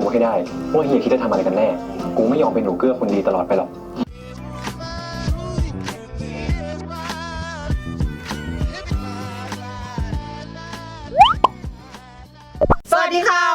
รู้ให้ได้ ว่าเฮียคิดจะทำอะไรกันแน่ กูไม่ยอมเป็นหนูเกื้อคนดีตลอดไปหรอก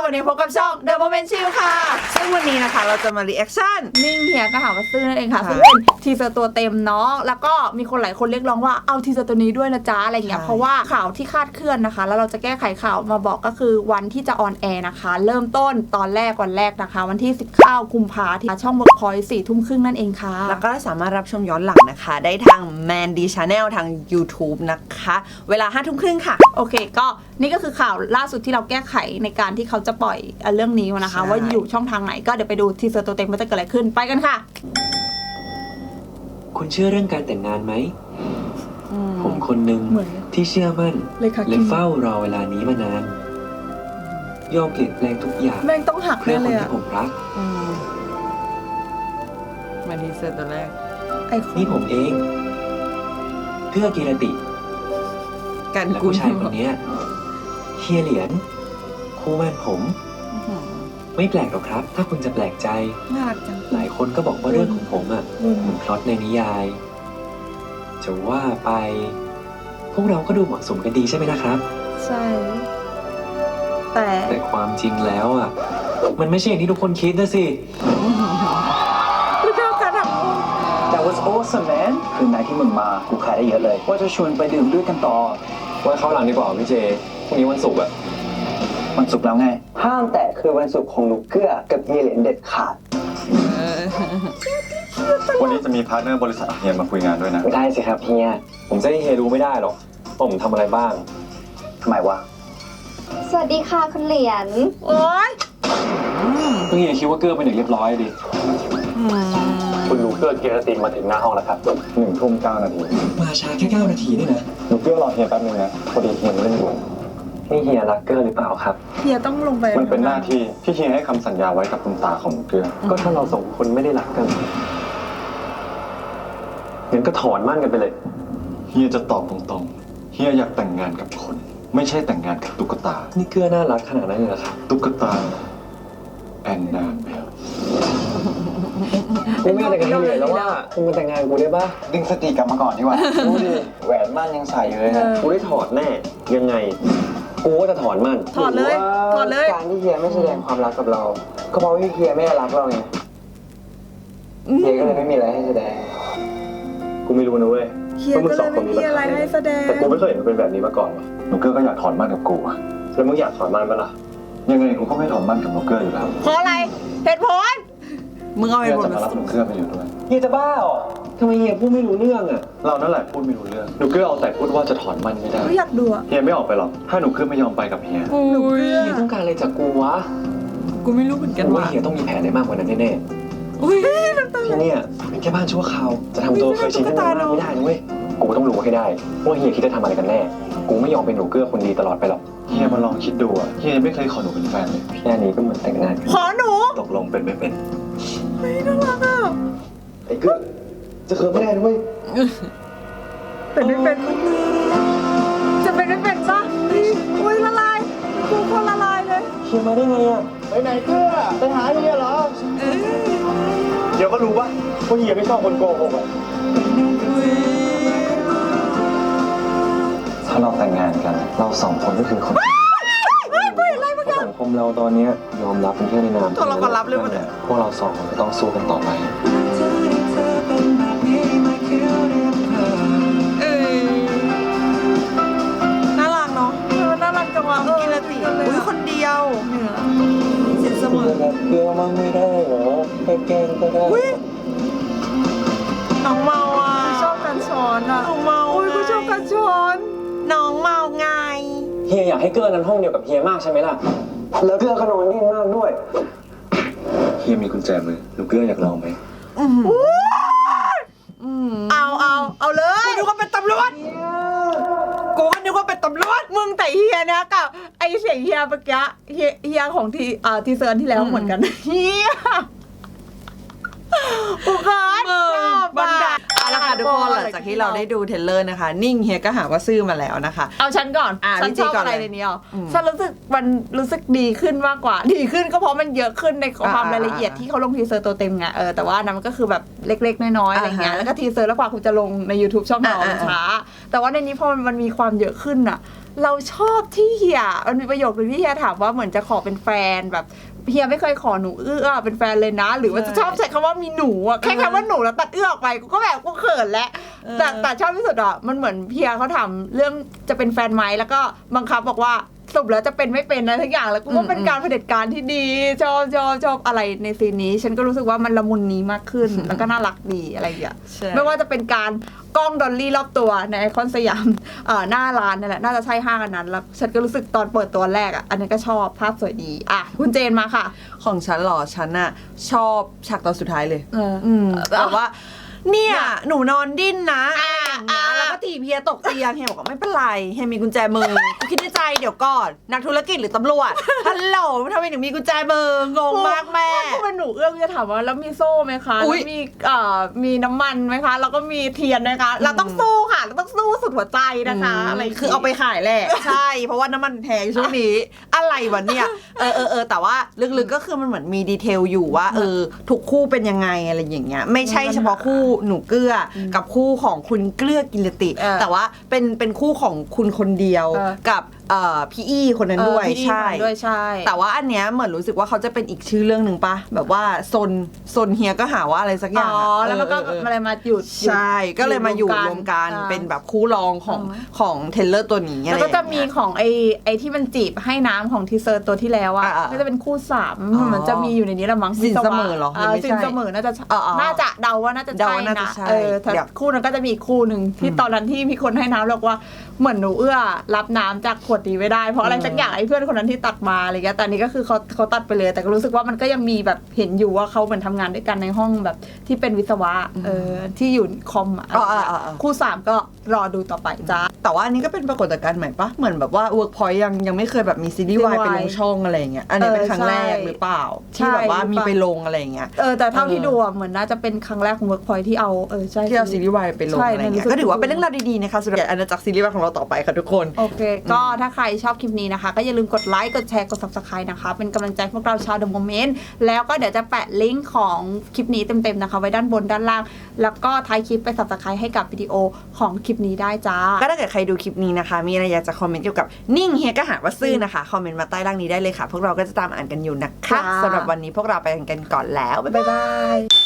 วัสดีค่ะวันนี้พบกับช่อง The Moment Chill ค่ะ ซึ่งวันนี้นะคะเราจะมา reaction นิ่งเฮียก็หาว่าซื่อนั่นเองค่ะค่ะ ซึ่งเป็นทีเซอร์ตัวเต็มเนาะ แล้วก็มีคนหลายคนเรียกร้องว่าเอาทีเซอร์ตัวนี้ด้วยนะจ๊ะอะไรเงี้ย ใช่ เพราะว่าข่าวที่คาดเคลื่อนนะคะ แล้วเราจะแก้ไขข่าวมาบอกก็คือวันที่จะออนแอร์นะคะ เริ่มต้นตอนแรกวันแรกนะคะ วันที่ 19 กุมภาที่ช่องเวิร์กพอยต์สี่ทุ่มครึ่งนั่นเองค่ะ แล้วก็สามารถรับชมย้อนหลังนะคะ ได้ทาง Mandy Channel ทาง YouTube นะคะ เวลา5ทุ่มครึ่งค่ะ โอเค ก็นี่ก็คือข่าวล่าสุดที่เราแก้ไขในการที่เขาจะปล่อยเอ่อเรื่องนี้นะคะใช่ว่าอยู่ช่องทางไหนก็เดี๋ยวไปดูทีเซอร์ตัวเต็มว่าจะเกิดอะไรขึ้นไปกันค่ะ คุณเชื่อเรื่องการแต่งงานไหม ผมคนหนึ่งเหมือน ที่เชื่อมั่นเลยค่ะและเฝ้ารอเวลานี้มานาน ยอมเปลี่ยนแปลงทุกอย่าง แม่งต้องหักเพื่แน่อคนเลยที่อะผมรักมาทีเซอร์ตัวแรก ไอคอนนี่ผมเอง เพื่อกีรติการและกุผู้ชายคนเนี้ยเฮียเหรียญ คู่มั่นผมไม่แปลกหรอกครับ ถ้าคุณจะแปลกใจ น่ารักจังหลายคนก็บอกว่าเรื่องของผมอะอืมเหมือนพล็อตในนิยาย จะว่าไป พวกเราก็ดูเหมาะสมกันดีใช่ไหมนะครับ ใช่ แต่แต่ความจริงแล้วอะ มันไม่ใช่อย่างที่ทุกคนคิดนะสิคือเท่ากันอะ That was awesome man คืนไหนที่มึงมากูขายได้เยอะเลย ว่าจะชวนไปดื่มด้วยกันต่อ ไว้เข้าหลังดีกว่าพี่เจพรุ่งนี้วันศุกร์อะ วันศุกร์แล้วไง ห้ามแตะคือวันศุกร์ของลูกเกื้อกับเฮียเหรียญเด็ดขาด วันนี้จะมีพาร์ทเนอร์บริษัทเฮียมาคุยงานด้วยนะไม่ได้สิครับเฮีย ผมจะให้เฮียรู้ไม่ได้หรอกว่าผมทำอะไรบ้างทำไมวะสวัสดีค่ะคุณเหรียญโอ๊ยเพิ่งเฮียคิดว่าเกื้อเป็นเด็กเรียบร้อยดิ คุณลูกเกื้อเกียรติมาถึงหน้าห้องแล้วครับหนึ่งทุ่มเก้านาที มาช้าแค่9นาทีนี่นะ หนูเกื้อรอเฮียแป๊บนึงนะพอดีเฮียไม่เล่นอยู่ นี่เฮียรักเกื้อหรือเปล่าครับ เฮียต้องลงไปมันเป็นหน้าที่ที่เฮียให้คำสัญญาไว้กับคุณตาของหนูเกื้อก็ถ้าเราสองคนไม่ได้รักกันงั้นก็ถอนมั่นกันไปเลย เฮียจะตอบตรงๆ เฮียอยากแต่งงานกับคน ไม่ใช่แต่งงานกับตุ๊กตา นี่เกื้อน่ารักขนาดนั้นเลยเหรอครับ ตุ๊กตาแอนนาเบลกูไม่แต่งงานเลยแล้วว่ากูมาแต่งงานกูได้ปะดึงสติกลับมาก่อนดีกว่าดูดิแหวนมั่นยังใส่อยู่เลยนะกูได้ถอดแน่ ยังไง กูก็จะถอนมั่นถอดเลยถอดเลย การที่เฮียไม่แสดงความรักกับเรา ก็เพราะว่าเฮียไม่ได้รักเราไงเฮียก็เลยไม่มีอะไรให้แสดง กูไม่รู้นะเว้ยเฮียก็เลยไม่มีอะไรให้แสดงแต่กูไม่เคยเห็นมันเป็นแบบนี้มาก่อนว่ะหนูเกื้อก็อยากถอนมั่นกับกูอะแล้วมึงอยากถอนมั่นปะล่ะยังไงกูก็ไม่ถอนมั่นกับหนูเกื้ออยู่แล้วเพราะอะไรเหตุผลมึงเอาไปเฮียบนจะมารับหนูเกื้อไปอยู่ด้วยเฮียจะบ้าเหรอ ทำไมเฮียพูดไม่รู้เรื่องอะ เรานั่นแหละพูดไม่รู้เรื่อง หนูเกื้อเอาแต่พูดว่าจะถอนมั่นไม่ได้ก็อยากดูอะเฮียไม่ออกไปหรอก ถ้าหนูเกื้อไม่ยอมไปกับเฮีย หนูเกลือเฮียต้องการอะไรจากกูวะกูไม่รู้เหมือนกันกูว่าว่าเฮียต้องมีแผนอะไรมากกว่านั้นแน่อุ้ยๆที่เนี่ยเป็นแค่บ้านชั่วคราว จะทำตัวเคยชินให้มันมากไม่ได้นะเว้ย กูต้องรู้ให้ได้ว่าเฮียคิดจะทำอะไรกันแน่ กูไม่ยอมเป็นหนูเกื้อคนดีตลอดไปหรอกเฮียมาลองคิดดูอะเฮียยังไม่เคยขอหนูเป็นแฟนเลย แค่นี้ก็เหมือนแต่งงานกันขอหนูตกลงเป็นไม่เป็นไอ้เกื้อ จะเคิร์ไม่ได้นะเว้ยเป็นไม่เป็น จะเป็นไม่เป็นปะอุ้ยละลายกูคนละลายเลยเฮียมาได้ไงอะไปไหนเกื้อไปหาเฮียเหรอ เดี๋ยวก็รู้ปะว่าเฮียไม่ชอบคนโกหกอะถ้าเราแต่งงานกัน เราสองคนก็คือคนสังคมเราตอนเนี้ยยอมรับเป็นแค่ในนามตัวเราก็รับเลยหมดเลยพวกเราสองคนก็ต้องสู้กันต่อไป เกลือมั่งไม่ได้เหรอแค่แกล้งก็ได้อุ้ยน้องเมาอะชอบการช้อนอะน้องเมาอุ้ยกูชอบการช้อนน้องเมาไง เฮียอยากให้เกลือนั้นห้องเดียวกับเฮียมากใช่ไหมล่ะ แล้วเกลือก็นอนดิ้นมากด้วย เฮียมีกุญแจมือหนูเกื้ออยากลองไหมเอาเอาเอาเลกูยนึกว่าเป็นตำรวจ กูก็นึกว่าเป็นตำรวจ มึงแต่เฮียนะกับไอเสียงเฮียเมื่อกี้เฮียเฮียของทีอ่าทีเซอร์ที่แล้วเหมือนกันเฮียกูเกินเออชอบบันไดอะเอาละ ค่ะทุกคนหลังจากที่เราได้ดูเทรลเลอร์นะคะ นิ่งเฮียก็หาว่าซื่อมาแล้วนะคะ เอาฉันก่อนอะฉันพี่จีชอบก่อนอะไรเลยในนี้อะอืมฉันรู้สึกมันรู้สึกดีขึ้นมากกว่า ดีขึ้นก็เพราะมันเยอะขึ้นในความอ่ารายละเอียดที่เขาลงทีเซอร์ตัวเต็มไงเออแต่ว่าอันนั้นมันก็คือแบบเล็ก ๆ น้อยๆอะไรเงี้ยอ่าฮะแล้วก็ทีเซอร์แล้วกว่าคุณจะลงใน YouTube ช่องเราอ่ามันช้า แต่ว่าในนี้พอมันมีความเยอะขึ้นอะ เราชอบที่เฮียมันมีประโยคนึงที่เฮียถามว่าเหมือนจะขอเป็นแฟนแบบเฮียไม่เคยขอหนูเอื้อเป็นแฟนเลยนะ หรือว่าจะชอบใช้คำว่ามีหนูอะแค่คำว่าหนูแล้วตัดเอื้อออกไปกูก็แบบกูเขินแล้วแต่แต่ชอบที่สุดอะมันเหมือนเพียเขาถามเรื่องจะเป็นแฟนไหมแล้วก็บังคับบอกว่า สรุปแล้วจะเป็นไม่เป็นอะไรทุกอย่างแล้วกูว่าเป็นการเผด็จการที่ดีชอบชอบชอบอะไรในซีนนี้ ฉันก็รู้สึกว่ามันละมุนนี้มากขึ้น แล้วก็น่ารักดีอะไรอย่างเงี้ยใช่ไม่ว่าจะเป็นการกล้องดอลลี่รอบตัวในไอคอนสยามเอ่อหน้าร้านนั่นแหละน่าจะใช่ห้างอันนั้น แล้วฉันก็รู้สึกตอนเปิดตัวแรกอะอันนี้ก็ชอบภาพสวยดีอะคุณเจนมาค่ะ ของฉันเหรอฉันอะชอบฉากตอนสุดท้ายเลยเอออืมเออแบบว่าเนี่ย หนูนอนดิ้นนะ อ่าอย่างเงี้ยอ่าแล้วก็ถีบเฮียตกเตียงเฮียบอกว่าไม่เป็นไรเฮียมีกุญแจมือกูคิดในใจเดี๋ยวก่อนนักธุรกิจหรือตำรวจฮัลโหลทำไมถึงมีกุญแจมืองงมากแม่ถ้าเป็นหนูเอื้อมจะถามว่าแล้วมีโซ่ไหมคะอุ๊ยแล้วมีเอ่อมีน้ำมันไหมคะ แล้วก็มีเทียนไหมคะ เราต้องสู้ค่ะเราต้องสู้สุดหัวใจนะคะอะไรย่งงี้คือเอาไปขายแหละใช่ เพราะว่าน้ำมันแพงช่วงนี้ อะไรวะเนี่ยเออเออเออแต่ว่าลึกๆก็คือมันเหมือนมีดีเทลอยู่ว่าเออทุกคู่เป็นยังไงอะไรอย่างเงี้ยไม่ใช่เฉพาะคู่หนูเกลืออกับคู่ของคุณเกลือกินติเออแต่ว่าเป็นเป็นคู่ของคุณคนเดียวเออกับ เอ่อพี่อี้คนนั้นด้วยเออพี่ใช่คนด้วยใช่ แต่ว่าอันเนี้ยเหมือนรู้สึกว่าเขาจะเป็นอีกชื่อเรื่องหนึ่งปะแบบว่าซนซนเฮียก็หาว่าอะไรสักออ๋ย่างออะแล้วมันก็เออเอออะไรมาหยุดใช่ก็เลยมาอยู่รวมกันอ่าเป็นแบบคู่รองของอ๋อของเทเลอร์ตัวนี้อะไรแล้วก็จะมีอย่างเงี้ยของไอ้ไอ้ที่มันจีบให้น้ำของทีเซอร์ตัวที่แล้วอะอ่าๆก็จะเป็นคู่สามอ๋อมันจะมีอยู่ในนี้ละมั้งสินวิศวะเสมอเหรอหรือไม่ใช่สินเสมอน่าจะอ๋อๆน่าจะเดาว่าน่าจะเดาใช่ว่าน่าจะนะใช่เออแต่เดี๋ยวคู่นั้นก็จะมีอีกคู่หนึ่งที่ตอนนั้นที่มีคนให้น้ำบอกว่าเหมือนหนูเอื้อรับน้ำจากขวดนี้ไม่ได้ เพราะอะไรสักอย่างไอ้เพื่อนคนนั้นที่ตักมาอะไรเงี้ยแต่อันนี้ก็คือเขาเขาตัดไปเลย แต่ก็รู้สึกว่ามันก็ยังมีแบบเห็นอยู่ว่าเขาเหมือนทำงานด้วยกันในห้องแบบที่เป็นวิศวะเออที่อยู่คอมอะอ๋ออ๋ออ๋ออ๋อคู่สามก็รอดูต่อไปจ้าแต่ว่าอันนี้ก็เป็นปรากฏการณ์ใหม่ปะเหมือนแบบว่า Workpoint ยังยังไม่เคยแบบมีซีรีส์วายซีรีส์ไปวายลงช่องอะไรอย่างเงี้ยอันนี้เออเป็นครั้งแรกใช่หรือเปล่าใช่ที่แบบว่ามีหรือเปล่าไปลงอะไรอย่างเงี้ยเออแต่เท่าที่เออดูอะเหมือนน่าจะเป็นครั้งแรกของ Workpoint ที่เอาเออใช่ที่เอาซีรีส์วายไปลงใช่อะไรเงี้ยในรู้สึกก็ถือว่าเป็นเรื่องราวดีๆนะคะสำหรับอาณาจักรซีรีส์วายของเราต่อไปค่ะทุกคน โอเค ก็ถ้าใครชอบคลิปนี้นะคะ ก็อย่าลืมกดไลค์กดแชร์กด subscribe นะคะ เป็นกำลังใจให้พวกเราชาวเดอะโมเมนต์แล้วก็เดี๋ยวจะแปะลิงก์ของคลิปนี้เต็มๆนะคะ ไว้ด้านบนด้านล่าง แล้วก็ท้ายคลิปไป subscribe ให้กับวิดีโอของคลิปนี้ได้จ้า ก็ถ้าเกิดใครดูคลิปนี้นะคะ มีอะไรอยากจะคอมเมนต์เกี่ยวกับนิ่งเฮียก็หาว่าซื่อนะคะ คอมเมนต์มาใต้ล่างนี้ได้เลยค่ะ พวกเราก็จะตามอ่านกันอยู่นะคะจ้า สำหรับวันนี้พวกเราไปกันก่อนแล้วบ๊ายบาย บ๊ายบาย